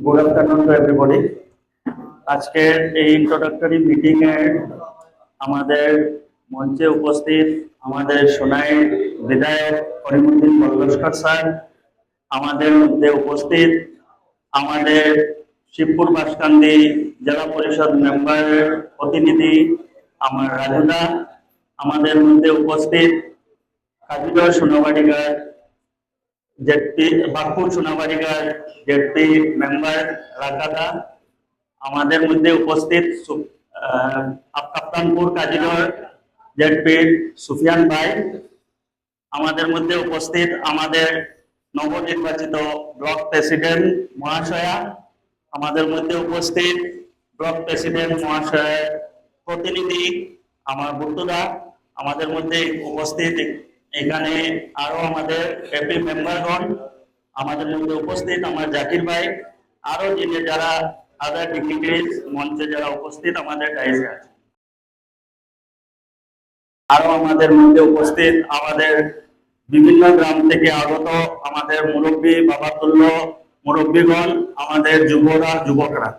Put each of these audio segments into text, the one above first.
Good afternoon to everybody আজকের এই introductory meeting এ আমাদের মঞ্চে উপস্থিত আমাদের সোনাই বিধায়ক করিমুদ্দিন মল্লস্কর স্যার, আমাদের মধ্যে উপস্থিত আমাদের শিবপুর বাসকান্দি জেলা পরিষদ মেম্বারের প্রতিনিধি আমার রাজুদা, আমাদের মধ্যে উপস্থিত কাজীগড় সোনাবাড়িগার জেডপি বাঁকুড় সোনাবাড়িগার জেডপি মেম্বার রাকাদা আমাদের মধ্যে উপস্থিত কাপ্তানপুর কাজীগড় জেডপির সুফিয়ান ভাই, আমাদের মধ্যে উপস্থিত আমাদের নবনির্বাচিত ব্লক প্রেসিডেন্ট মহাশয়া, আমাদের মধ্যে উপস্থিত ব্লক প্রেসিডেন্ট মহাশয়ের প্রতিনিধি আমার বুদ্ধদা আমাদের মধ্যে উপস্থিত এখানে আরও আমাদের এপি মেম্বারগণ আমাদের মধ্যে উপস্থিত আমার জাকির ভাই, আরও যিনি যারা আদার ডিগ্রিজ মঞ্চে যারা উপস্থিত আমাদের ডাইসে আছে আরও আমাদের মধ্যে উপস্থিত আমাদের বিভিন্ন গ্রাম থেকে আগত আমাদের মুরব্বী বাবাতুল্য মুরব্বীগণ, আমাদের যুবরা, যুবকরা।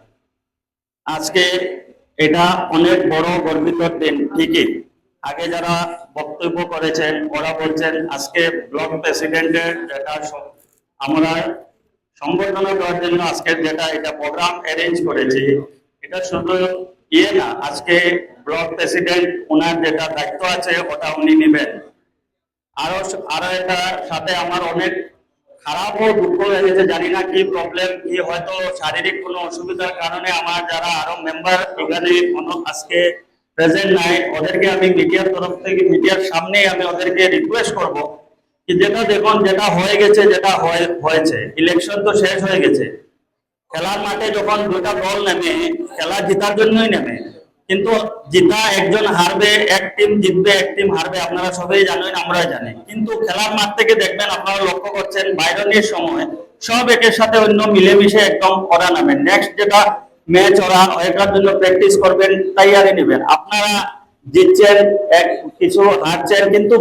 আজকে এটা অনেক বড় গর্বিত দিন, ঠিকই। আগে যারা বক্তব্য করেছেন, ওরা বলছেন, আজকে ব্লক প্রেসিডেন্টের যেটা আমরা সংবর্ধনা দেওয়ার জন্য আজকে যেটা এটা প্রোগ্রাম অ্যারেঞ্জ করেছি। এটা শুধু ইয়ে না, আজকে ব্লক প্রেসিডেন্ট, ওনার যেটা দায়িত্ব আছে, ওটা উনি নেবেন। আরও আরও এটা সাথে আমার অনেক খারাপ ও দুঃখ হয়েছে জানি না কি প্রবলেম কি হয়তো শারীরিক কোনো অসুবিধার কারণে আমার যারা আরও মেম্বার কোনো আজকে প্রেজেন্ট নাই, ওদেরকে আমি মিডিয়ার তরফ থেকে, মিডিয়ার সামনে আমি ওদেরকে রিকোয়েস্ট করব কি যেটা দেখুন, যেটা হয়ে গেছে, যেটা হয়ে- হয়েছে। ইলেকশন তো শেষ হয়ে গেছে। খেলার মাঠে যখন দুটা দল নেমে, খেলা জেতার জন্যই নেমে, কিন্তু জিতা একজন হারবে, এক টিম জিতবে, এক টিম হারবে, আপনারা সবাই জানেন আমরা জানি। কিন্তু খেলার মাঠ থেকে দেখবেন, আপনারা লক্ষ্য করছেন বাইরনের সময়, সব একের সাথে অন্য মিলেমিশে একদম ওরা নামেন নেক্সট যেটা ম্যাচ ওরা এটার জন্য প্র্যাকটিস করবেন, তৈয়ারি নেবেন। আপনারা জিতছেন এক কিছু হারছেন, কিন্তু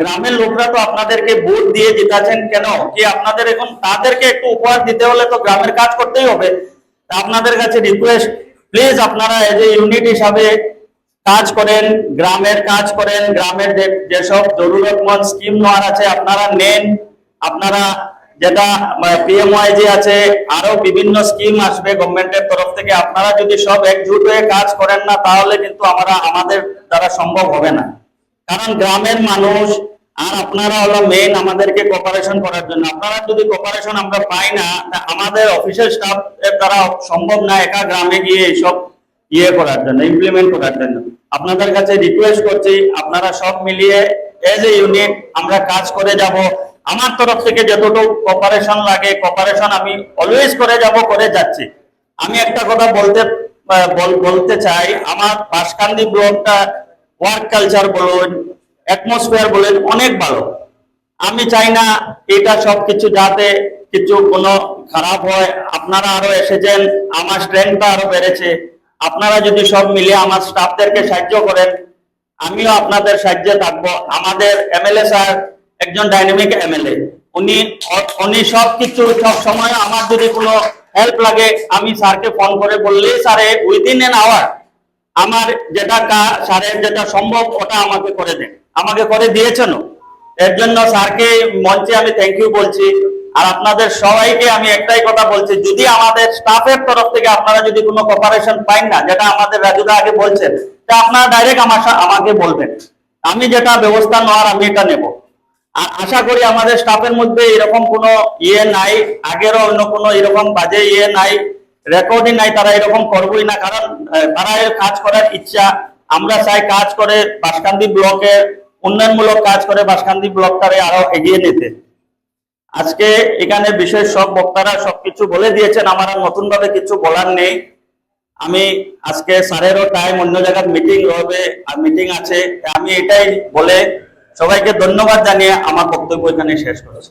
গ্রামের লোকরা তো আপনাদেরকে ভোট দিয়ে জিতাছেন কেন? কি আপনাদের এখন তাদেরকে একটু উপহার দিতে হলে তো গ্রামের কাজ করতেই হবে? আপনাদের কাছে রিকোয়েস্ট প্লিজ আপনারা এজ এ ইউনিট হিসাবে কাজ করেন, গ্রামের কাজ করেন, গ্রামের যেসব জরুরতমন্দ স্কিম নেওয়ার আছে, আপনারা নেন, আপনারা যেটা পিএমওয়াই যে আছে, আরও বিভিন্ন স্কিম আসবে গভর্নমেন্টের তরফ থেকে। আপনারা যদি সব একজুট হয়ে কাজ করেন না, তাহলে কিন্তু আমরা, আমাদের দ্বারা সম্ভব হবে না। কারণ গ্রামের মানুষ, আর আপনারা হলো মেইন আমাদেরকে কোপারেশন করার জন্য। আপনারা যদি কোপারেশন আমরা পাই না আমাদের অফিসের স্টাফ এর দ্বারা সম্ভব না একা গ্রামে গিয়ে এইসব ইয়ে করার জন্য ইমপ্লিমেন্ট করার জন্য। আপনাদের কাছে রিকোয়েস্ট করছি, আপনারা সব মিলিয়ে এজ এ ইউনিট আমরা কাজ করে যাব। আমার তরফ থেকে যতটুকু কোপারেশন লাগে কোপারেশন আমি অলওয়েজ করে যাব, করে যাচ্ছি। আমি একটা কথা বলতে বল- বলতে চাই, আমার বাসকান্দি ব্লকটা ওয়ার্ক কালচার বলুন অ্যাটমসফিয়ার বলুন, অনেক ভালো। আমি চাই না এটা সবকিছু যাতে কিছু কোনো খারাপ হয়। আপনারা আরও এসেছেন, আমার স্ট্রেংথটা আরও বেড়েছে। আপনারা যদি সব মিলে আমার স্টাফদেরকে সাহায্য করেন, আমিও আপনাদের সাহায্যে থাকব। আমাদের এমএলএ স্যার একজন ডাইনামিক এমএলএ উনি উনি সব কিছু সব সময় আমার যদি কোনো হেল্প লাগে, আমি স্যারকে ফোন করে বললেই স্যারে উইদিন এন আওয়ার আমার যেটা স্যারের যেটা সম্ভব, ওটা আমাকে করে দেন। আমাকে করে দিয়েছেনও এর জন্য স্যারকে মঞ্চে আমি থ্যাংক ইউ বলছি। আর আপনাদের সবাইকে আমি একটাই কথা বলছি, যদি আমাদের স্টাফের তরফ থেকে আপনারা যদি কোনো কপারেশন পাইন না, যেটা আমাদের রাজুদা আগে বলছেন, তা আপনারা ডাইরেক্ট আমার আমাকে বলবেন। আমি যেটা ব্যবস্থা নেওয়ার, আমি এটা নেব। আশা করি আমাদের স্টাফের মধ্যে এরকম কোনো ইয়ে নাই, আগেরও অন্য কোনো এরকম বাজে ইয়ে নাই রেকর্ডই নাই, তারা এরকম করবই না, কারণ তারা এর কাজ করার ইচ্ছা। আমরা চাই কাজ করে বাসকান্দি ব্লকের উন্নয়নমূলক কাজ করে বাসকান্দি ব্লকটারে আরও এগিয়ে নিতে। আজকে এখানে বিশেষ সব বক্তারা সবকিছু বলে দিয়েছেন, আমার আর নতুন ভাবে কিছু বলার নেই। আমি আজকে স্যারেরও টাইম অন্য জায়গায় মিটিং হবে, আর মিটিং আছে। আমি এটাই বলে সবাইকে ধন্যবাদ জানিয়ে আমার বক্তব্য এখানে শেষ করেছি।